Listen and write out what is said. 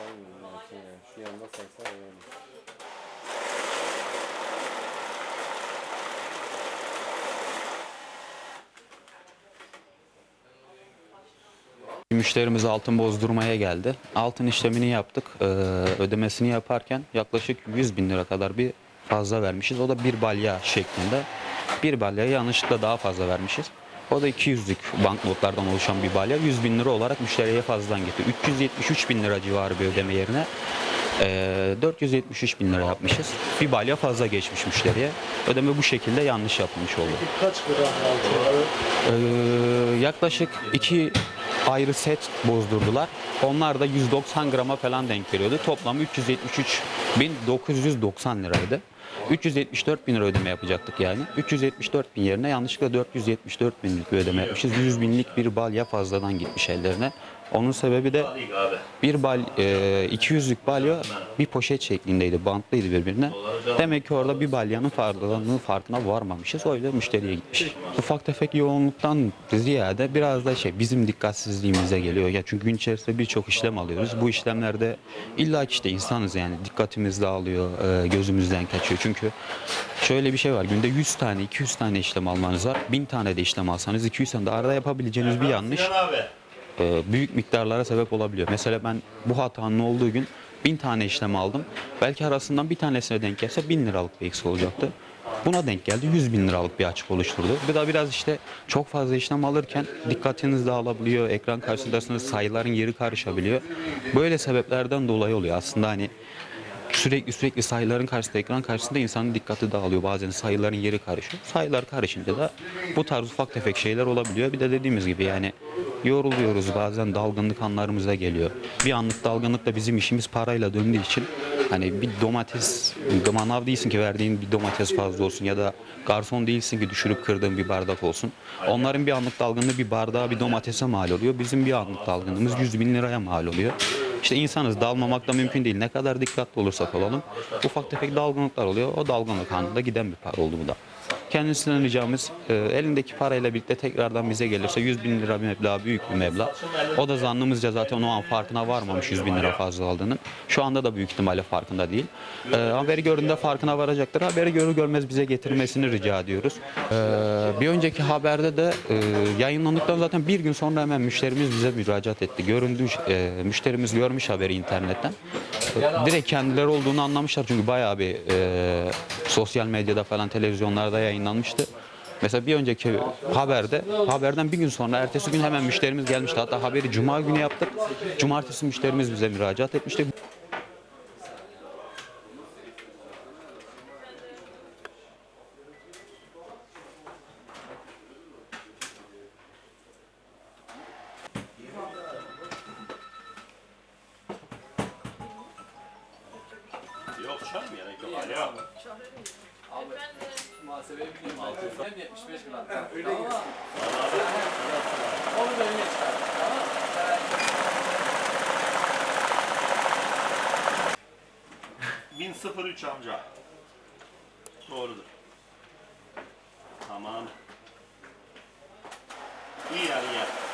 altına ya. Şu yanına saksana yani. Müşterimiz altın bozdurmaya geldi. Altın işlemini yaptık. Ee, ödemesini yaparken yaklaşık 100 bin lira kadar bir fazla vermişiz. O da bir balya şeklinde. Bir balyaya yanlışlıkla daha fazla vermişiz. O da 200'lük banknotlardan oluşan bir balya. 100 bin lira olarak müşteriye fazladan gitti. 373 bin lira civarı bir ödeme yerine ee, 473 bin lira yapmışız. Bir balya fazla geçmiş müşteriye. Ödeme bu şekilde yanlış yapılmış oldu. Kaç gram altı? Ee, yaklaşık iki ayrı set bozdurdular. Onlar da 190 grama falan denk geliyordu. Toplam 373.990 liraydı. 374 bin lira ödeme yapacaktık yani. 374 bin yerine yanlışlıkla 474 binlik bir ödeme yapmışız. 100 binlik bir balya fazladan gitmiş ellerine. Onun sebebi de bir bal, e, 200'lük balya bir poşet şeklindeydi, bantlıydı birbirine. Demek ki orada bir balyanın fazlalığının farkına varmamışız. O yüzden müşteriye gitmiş. Ufak tefek yoğunluktan ziyade biraz da şey bizim dikkatsizliğimize geliyor. Ya çünkü gün içerisinde birçok işlem alıyoruz. Bu işlemlerde illa işte insanız yani dikkatimiz dağılıyor, e, gözümüzden kaçıyor. Çünkü şöyle bir şey var. Günde 100 tane, 200 tane işlem almanız var. 1000 tane de işlem alsanız 200 tane de arada yapabileceğiniz bir yanlış e, büyük miktarlara sebep olabiliyor. Mesela ben bu hatanın olduğu gün bin tane işlem aldım. Belki arasından bir tanesine denk gelse bin liralık bir eksi olacaktı. Buna denk geldi 100 bin liralık bir açık oluşturdu. Bir da biraz işte çok fazla işlem alırken dikkatiniz dağılabiliyor. Ekran karşısındasınız sayıların yeri karışabiliyor. Böyle sebeplerden dolayı oluyor. Aslında hani sürekli sürekli sayıların karşısında ekran karşısında insanın dikkati dağılıyor. Bazen sayıların yeri karışıyor. Sayılar karışınca da bu tarz ufak tefek şeyler olabiliyor. Bir de dediğimiz gibi yani yoruluyoruz bazen dalgınlık anlarımıza geliyor. Bir anlık dalgınlık da bizim işimiz parayla döndüğü için hani bir domates manav değilsin ki verdiğin bir domates fazla olsun ya da garson değilsin ki düşürüp kırdığın bir bardak olsun. Onların bir anlık dalgınlığı bir bardağa bir domatese mal oluyor. Bizim bir anlık dalgınlığımız 100 bin liraya mal oluyor. İşte insanız dalmamak da mümkün değil. Ne kadar dikkatli olursak olalım ufak tefek dalgınlıklar oluyor. O dalgınlık anında giden bir para oldu bu da. Kendisinden ricamız e, elindeki parayla birlikte tekrardan bize gelirse 100 bin lira bir meblağ büyük bir meblağ. O da zannımızca zaten o an farkına varmamış 100 bin lira fazla aldığının. Şu anda da büyük ihtimalle farkında değil. E, haberi gördüğünde farkına varacaktır. Haberi görür görmez bize getirmesini rica ediyoruz. E, bir önceki haberde de e, yayınlandıktan zaten bir gün sonra hemen müşterimiz bize müracaat etti. Göründü, e, müşterimiz görmüş haberi internetten. Direkt kendileri olduğunu anlamışlar çünkü bayağı bir e, sosyal medyada falan televizyonlarda yayınlanmıştı. Mesela bir önceki haberde, haberden bir gün sonra ertesi gün hemen müşterimiz gelmişti. Hatta haberi cuma günü yaptık. Cumartesi müşterimiz bize müracaat etmişti. Yok canım gerek yok. Alo. Muhasebeye biliyorum. Hem 75 gram. Öyle ama onu da öne çıkar. Tamam mı? Bin sıfır üç amca. Doğrudur. Tamam. İyi yani iyi.